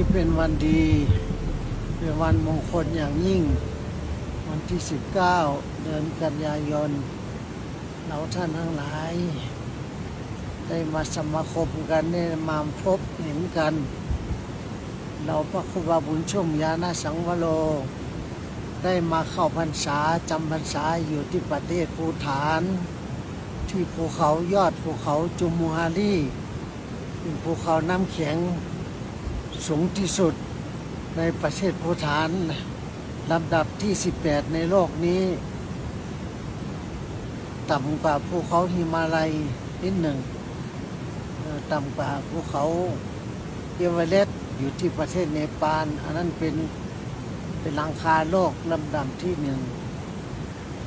นี้เป็นวันดี เป็นวันมงคลอย่างยิ่ง วันที่ 19 เดือนกันยายน เราท่านทั้งหลาย ได้มาสมาคมกันได้มาพบเห็นกัน เราพระครูบาบุญชุ่มยานาสังวโร ได้มาเข้าพรรษาจำพรรษาอยู่ที่ประเทศภูฐาน ที่ภูเขายอดภูเขาจุมูฮารีเป็นภูเขาน้ำแข็ง สูงที่สุดในประเทศภูฐานลำดับที่ 18 ในโลกนี้ ต่ำกว่าภูเขาหิมาลัยนิดหนึ่ง ต่ำกว่าภูเขาเอเวอเรสต์อยู่ที่ประเทศเนปาลอันนั้นเป็นเป็นหลังคาโลกลำดับที่หนึ่ง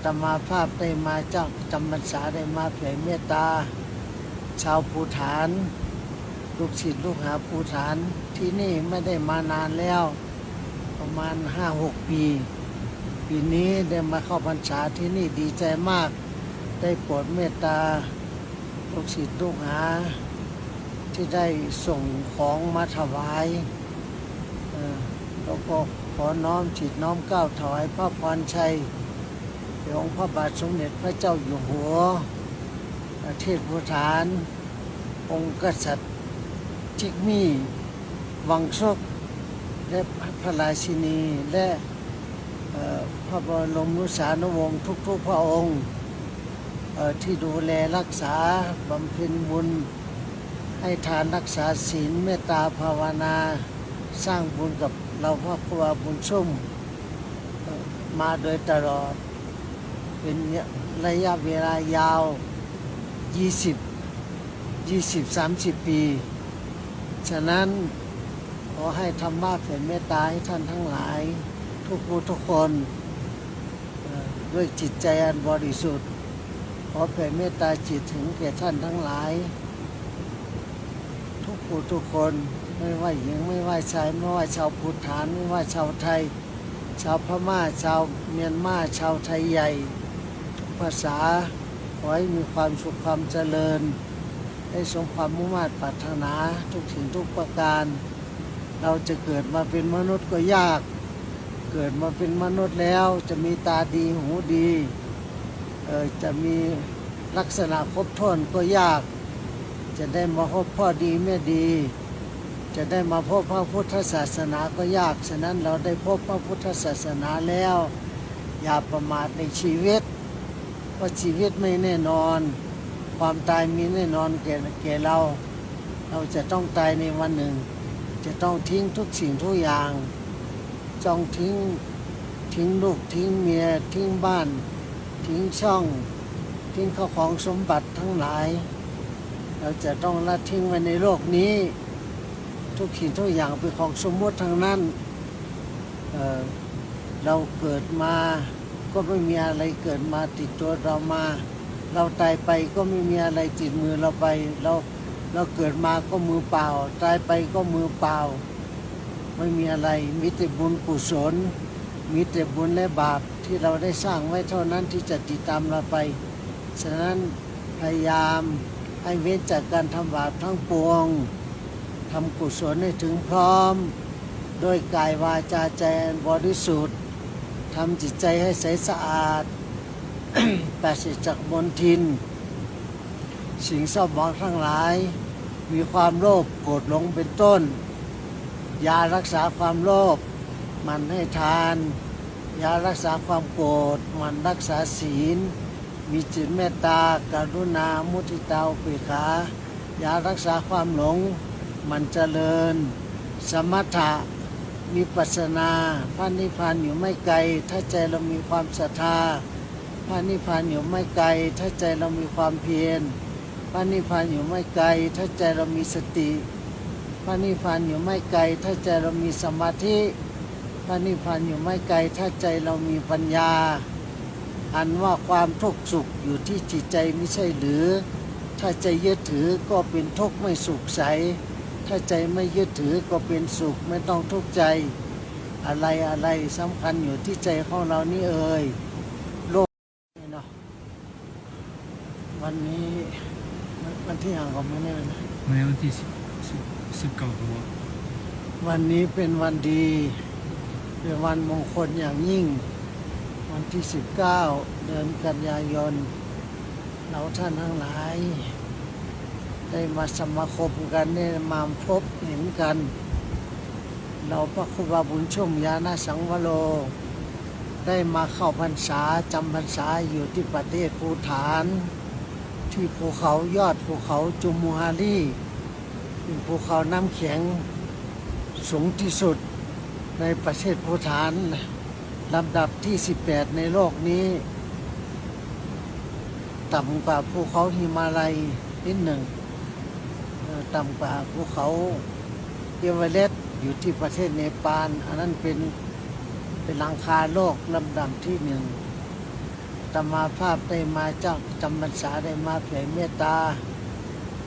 ตมาภาพได้มาเจ้าจำพรรษาได้มาเผยเมตตา ชาวภูฐาน ลูกศิษย์ลูกหาภูฐาน ที่นี่ไม่ได้มานานแล้ว ประมาณห้าหกปี ปีนี้ได้มาเข้าพรรษาที่นี่ดีใจมาก ได้โปรดเมตตาลูกศิษย์ลูกหา ที่ได้ส่งของมาถวายแล้วก็ขอน้อมจิตน้อมก้าวถวายพระพรชัยองค์พระบาทสมเด็จพระเจ้าอยู่หัว ประเทศภูฐาน องค์กษัตริย์จิกมี่ วังโชคและพระราชินีและพระบรมนุสานุวงศ์ทุกๆพระองค์ที่ดูแลรักษาบำเพ็ญบุญ ให้ทานรักษาศีลเมตตาภาวนา สร้างบุญกับเราพระครูบาบุญชุ่มมาโดยตลอด เป็นระยะเวลายาว 20 20 30 ปี ฉะนั้น อให้ธรรมะแผ่เมตตาให้ท่านทั้งหลาย ทุกผู้ทุกคนด้วยจิตใจอันบริสุทธิ์ ขอแผ่เมตตาจิตถึงแก่ท่านทั้งหลาย ทุกผู้ทุกคนไม่ว่าหญิงไม่ว่าชายไม่ว่าชาวพุทธานไม่ว่าชาวไทย ชาวพม่าชาวเมียนมาชาวไทยใหญ่ทุกภาษาขอให้มีความสุขความเจริญให้สมความมุ่งมั่นปรารถนาทุกสิ่งทุกประการ เราจะเกิดมาเป็นมนุษย์ก็ยาก เกิดมาเป็นมนุษย์แล้วจะมีตาดีหูดีเออจะมีลักษณะครบถ้วนก็ยาก จะได้มาพบพ่อดีแม่ดี จะได้มาพบพระพุทธศาสนาก็ยาก ฉะนั้นเราได้พบพระพุทธศาสนาแล้ว อย่าประมาทในชีวิตเพราะชีวิตไม่แน่นอน ความตายมีแน่นอนแก่แก่เรา เราจะต้องตายในวันหนึ่ง จะต้องทิ้งทุกสิ่งทุกอย่างจองทิ้งทิ้งลูกทิ้งเมียทิ้งบ้าน ทิ้งช่อง ทิ้งข้าวของสมบัติทั้งหลาย เราจะต้องละทิ้งไว้ในโลกนี้ ทุกสิ่งทุกอย่างเป็นของสมมติทั้งนั้นเเราเกิดมาก็ไม่มีอะไรเกิดมาติดตัวเรามา เราตายไปก็ไม่มีอะไรติดมือเราไปเรา เราเกิดมาก็มือเปล่า ตายไปก็มือเปล่า ไม่มีอะไร มีแต่บุญกุศล มีแต่บุญและบาปที่เราได้สร้างไว้เท่านั้นที่จะติดตามเราไป ฉะนั้นพยายามให้เว้นจากการทำบาปทั้งปวงทำกุศลให้ถึงพร้อม โดยกายวาจาใจบริสุทธิ์ทำจิตใจให้ใสสะอาดปราศจากมลทิน สิ่งเศร้าหมองทั้งหลาย มีความโลภโกรธหลงเป็นต้น ยารักษาความโลภมันให้ทาน ยารักษาความโกรธมันรักษาศีล มีจิตเมตตาการุณามุทิตาอุเบกขายารักษาความหลง มันเจริญ สมถะมีปัสสนาพระนิพพานอยู่ไม่ไกล ถ้าใจเรามีความศรัทธาพระนิพพานอยู่ไม่ไกล ถ้าใจเรามีความเพียร พระนิพพานอยู่ไม่ไกล ถ้าใจเรามีสติ พระนิพพานอยู่ไม่ไกล ถ้าใจเรามีสมาธิ พระนิพพานอยู่ไม่ไกล ถ้าใจเรามีปัญญา อันว่าความทุกข์สุขอยู่ที่จิตใจไม่ใช่หรือ ถ้าใจยึดถือก็เป็นทุกข์ไม่สุขใส ถ้าใจไม่ยึดถือก็เป็นสุขไม่ต้องทุกข์ใจ อะไรอะไรสำคัญอยู่ที่ใจของเรานี่เอ่ยโลกนี่เนาะวันนี้ วันที่ห่างกับมันนี่นะวันนี้วันที่สิบสิบสิบเก้าตัวววันนี้เป็นวันดี เป็นวันมงคลอย่างยิ่ง วันที่19เดือนกันยายน เราท่านทั้งหลาย ได้มาสมาคมกันได้มาพบเห็นกัน เราพระครูบาบุญชุ่มยานาสังวโร ได้มาเข้าพรรษาจำพรรษาอยู่ที่ประเทศภูฐาน ที่ภูเขายอดภูเขาจุมูฮารีเป็นภูเขาน้ำแข็งสูงที่สุดในประเทศภูฐานลำดับที่ 18 ในโลกนี้ ต่ำกว่าภูเขาหิมาลัยนิดหนึ่ง ต่ำกว่าภูเขาเอเวอเรสต์อยู่ที่ประเทศเนปาล อันนั้นเป็นเป็นลังคาโลกลำดับที่หนึ่ง ตมาภาพได้มาเจ้าจำพรรษาได้มาเผยเมตตา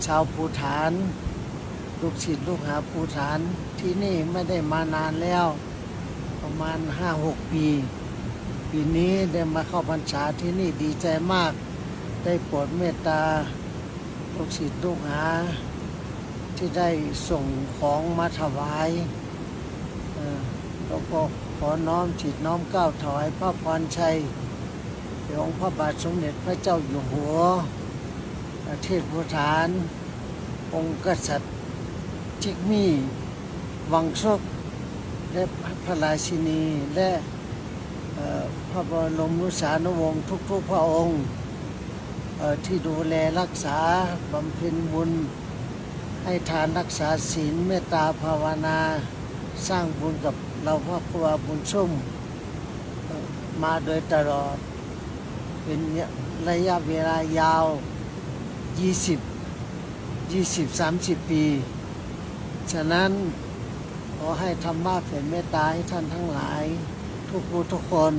ชาวภูฐาน ลูกศิษย์ลูกหาภูฐานที่นี่ไม่ได้มานานแล้ว ประมาณห้าหกปี ปีนี้ได้มาเข้าพรรษาที่นี่ดีใจมาก ได้โปรดเมตตา ลูกศิษย์ลูกหา ที่ได้ส่งของมาถวายเอ่อแล้วก็ขอน้อมจิตน้อมก้าวถวายพระพรชัย แด่องค์พระบาทสมเด็จพระเจ้าอยู่หัว ประเทศภูฐานองค์กษัตริย์จิกมี่วังโชคและพระราชินีและพระบรมนุสานุวงศ์ทุกๆพระองค์ที่ดูแลรักษาบำเพ็ญบุญ ให้ทานรักษาศีลเมตตาภาวนา สร้างบุญกับเราพระครูบาบุญชุ่มมาโดยตลอด เป็นระยะเวลายาว 20 20 30 ปี ฉะนั้นขอให้ธรรมะแผ่เมตตาให้ท่านทั้งหลาย ทุกผู้ทุกคน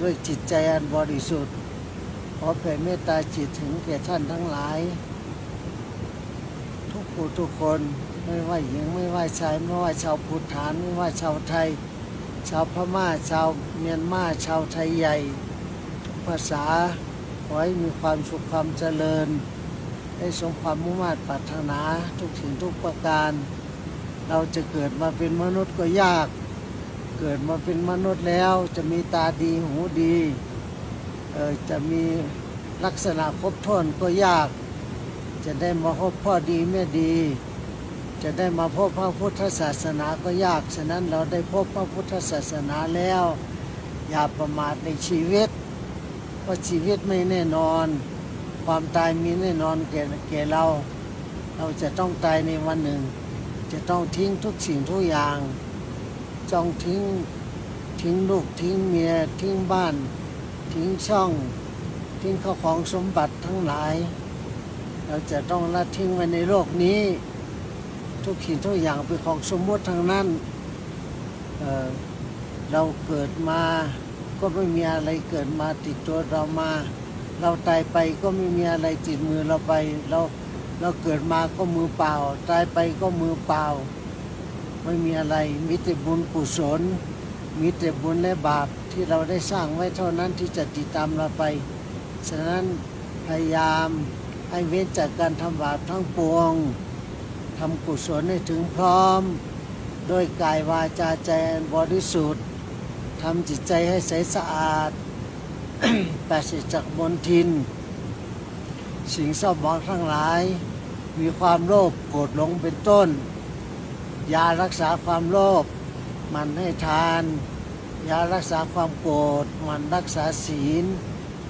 ด้วยจิตใจอันบริสุทธิ์ ขอแผ่เมตตาจิตถึงแก่ท่านทั้งหลาย ทุกผู้ทุกคนไม่ว่าหญิงไม่ว่าชายไม่ว่าชาวพุทธานไม่ว่าชาวไทย ชาวพม่าชาวเมียนมาชาวไทยใหญ่ ภาษา ขอให้มีความสุขความเจริญให้สมความมุ่งมั่นปรารถนาทุกสิ่งทุกประการ เราจะเกิดมาเป็นมนุษย์ก็ยาก เกิดมาเป็นมนุษย์แล้วจะมีตาดีหูดีเออจะมีลักษณะครบถ้วนก็ยาก จะได้มาพบพ่อดีแม่ดี จะได้มาพบพระพุทธศาสนาก็ยาก ฉะนั้นเราได้พบพระพุทธศาสนาแล้ว อย่าประมาทในชีวิต ราะชีวิตไม่แน่นอน ความตายมีแน่นอนแก่แก่เรา เราจะต้องตายในวันหนึ่ง จะต้องทิ้งทุกสิ่งทุกอย่างจองทิ้งทิ้งลูกทิ้งเมียทิ้งบ้าน ทิ้งช่อง ทิ้งข้าของสมบัติทั้งหลาย เราจะต้องละทิ้งไว้ในโลกนี้ ทุกสิ่งทุกอย่างเป็นของสมมติทั้งนั้นเเราเกิดมา ก็ไม่มีอะไรเกิดมาติดตัวเรามา เราตายไปก็ไม่มีอะไรติดมือเราไป เราเราเกิดมาก็มือเปล่า ตายไปก็มือเปล่า ไม่มีอะไรมีแต่บุญกุศล มีแต่บุญและบาปที่เราได้สร้างไว้เท่านั้นที่จะติดตามเราไป ฉะนั้นพยายามให้เว้นจากการทำบาปทั้งปวงทำกุศลให้ถึงพร้อม โดยกายวาจาใจบริสุทธิ์ ทำจิตใจให้ใสสะอาดปราศจากมลทิน สิ่งเศร้าหมองทั้งหลาย มีความโลภโกรธหลงเป็นต้น ยารักษาความโลภมันให้ทาน ยารักษาความโกรธมันรักษาศีล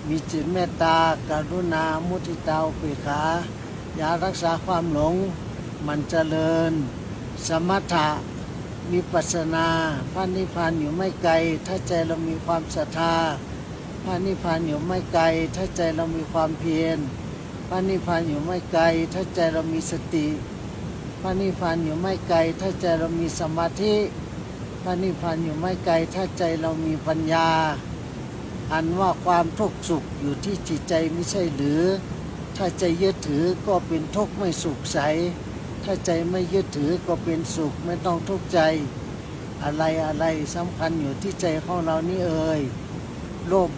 มีจิตเมตตาการุณามุทิตาอุเบกขายารักษาความหลง มันเจริญ สมถะ มีปัสสนาพระนิพพานอยู่ไม่ไกล ถ้าใจเรามีความศรัทธาพระนิพพานอยู่ไม่ไกล ถ้าใจเรามีความเพียรพระนิพพานอยู่ไม่ไกล ถ้าใจเรามีสติพระนิพพานอยู่ไม่ไกล ถ้าใจเรามีสมาธิพระนิพพานอยู่ไม่ไกล ถ้าใจเรามีปัญญา อันว่าความทุกข์สุขอยู่ที่จิตใจไม่ใช่หรือ ถ้าใจยึดถือก็เป็นทุกข์ไม่สุขใส ถ้าใจไม่ยึดถือก็เป็นสุขไม่ต้องทุกข์ใจ อะไรอะไรสำคัญอยู่ที่ใจของเรานี่เอ่ยโลภ